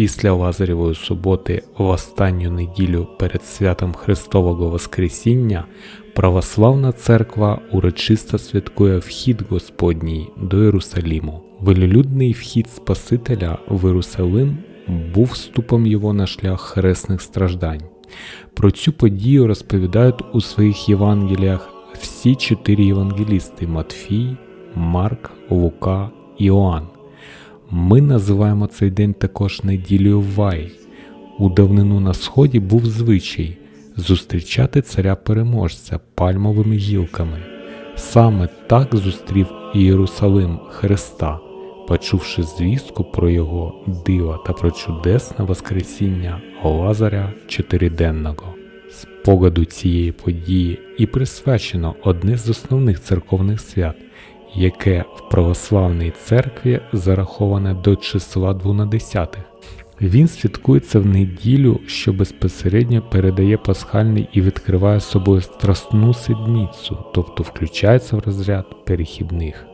Після Лазарєвої суботи в останню неділю перед святом Христового Воскресіння православна церква урочисто святкує вхід Господній до Єрусаліму. Велелюдний вхід Спасителя в Єрусалим був вступом його на шлях хресних страждань. Про цю подію розповідають у своїх Євангеліях всі чотири євангелісти Матфій, Марк, Лука Іоанн. Ми називаємо цей день також неділею Вай. У давнину на сході був звичай зустрічати царя переможця пальмовими гілками. Саме так зустрів Єрусалим Христа, почувши звістку про його дива та про чудесне Воскресіння Лазаря Чотириденного. Спогаду цієї події і присвячено одне з основних церковних свят, яке в православній церкві зараховане до числа двунадесятих. Він святкується в неділю, що безпосередньо передає пасхальний і відкриває собою страсну сидницю, тобто включається в розряд перехідних.